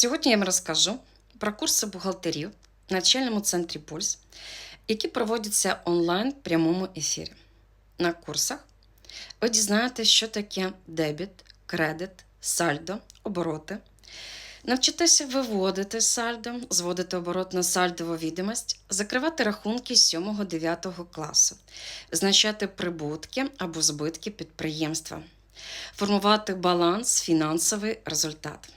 Сьогодні я вам розкажу про курси бухгалтерів в навчальному центрі Пульс, які проводяться онлайн в прямому ефірі. На курсах ви дізнаєтесь, що таке дебіт, кредит, сальдо, обороти. Навчитеся виводити сальдо, зводити оборот на сальдову відомість, закривати рахунки 7-9 класу, визначати прибутки або збитки підприємства, формувати баланс, фінансовий результат.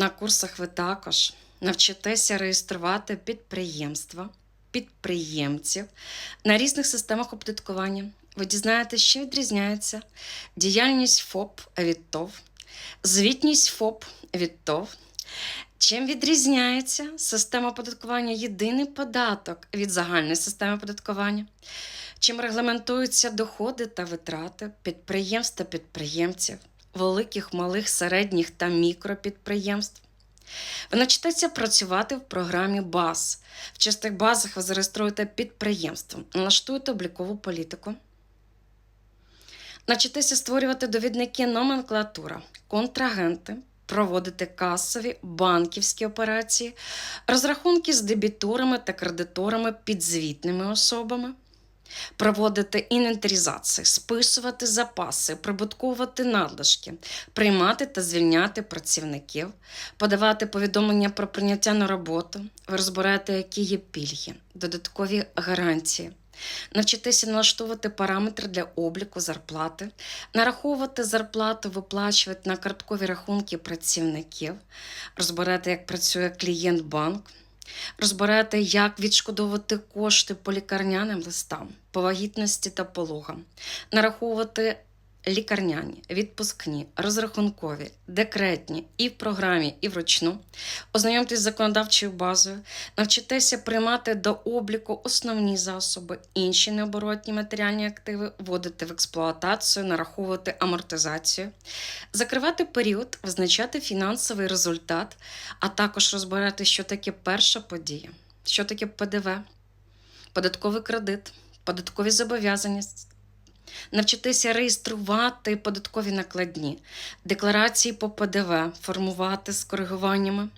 На курсах ви також навчитеся реєструвати підприємства, підприємців на різних системах оподаткування. Ви дізнаєтесь, що відрізняється діяльність ФОП від ТОВ, звітність ФОП від ТОВ. Чим відрізняється система оподаткування єдиний податок від загальної системи оподаткування? Чим регламентуються доходи та витрати підприємств та підприємців, великих, малих, середніх та мікропідприємств? Ви навчитеся працювати в програмі БАЗ. В чистих базах ви зареєструєте підприємство, налаштуєте облікову політику. Навчитеся створювати довідники номенклатура, контрагенти, проводити касові, банківські операції, розрахунки з дебіторами та кредиторами підзвітними особами, проводити інвентаризації, списувати запаси, прибутковувати надлишки, приймати та звільняти працівників, подавати повідомлення про прийняття на роботу, ви які є пільги, додаткові гарантії. Навчитися налаштовувати параметри для обліку зарплати, нараховувати зарплату, виплачувати на карткові рахунки працівників, розбирати, як працює клієнт розбирати, як відшкодовувати кошти по лікарняним листам, по вагітності та пологам, нараховувати лікарняні, відпускні, розрахункові, декретні і в програмі, і вручну, ознайомтесь з законодавчою базою, навчитеся приймати до обліку основні засоби, інші необоротні матеріальні активи, вводити в експлуатацію, нараховувати амортизацію, закривати період, визначати фінансовий результат, а також розбирати, що таке перша подія, що таке ПДВ, податковий кредит, податкові зобов'язання. Навчитися реєструвати податкові накладні, декларації по ПДВ, формувати з коригуваннями,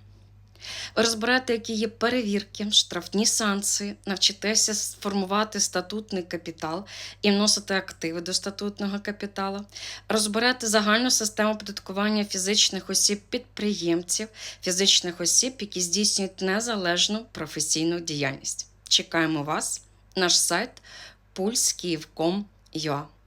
розбирати, які є перевірки, штрафні санкції, навчитися сформувати статутний капітал і вносити активи до статутного капіталу, розбирати загальну систему оподаткування фізичних осіб підприємців, фізичних осіб, які здійснюють незалежну професійну діяльність. Чекаємо вас, наш сайт pulskиїв.com.ua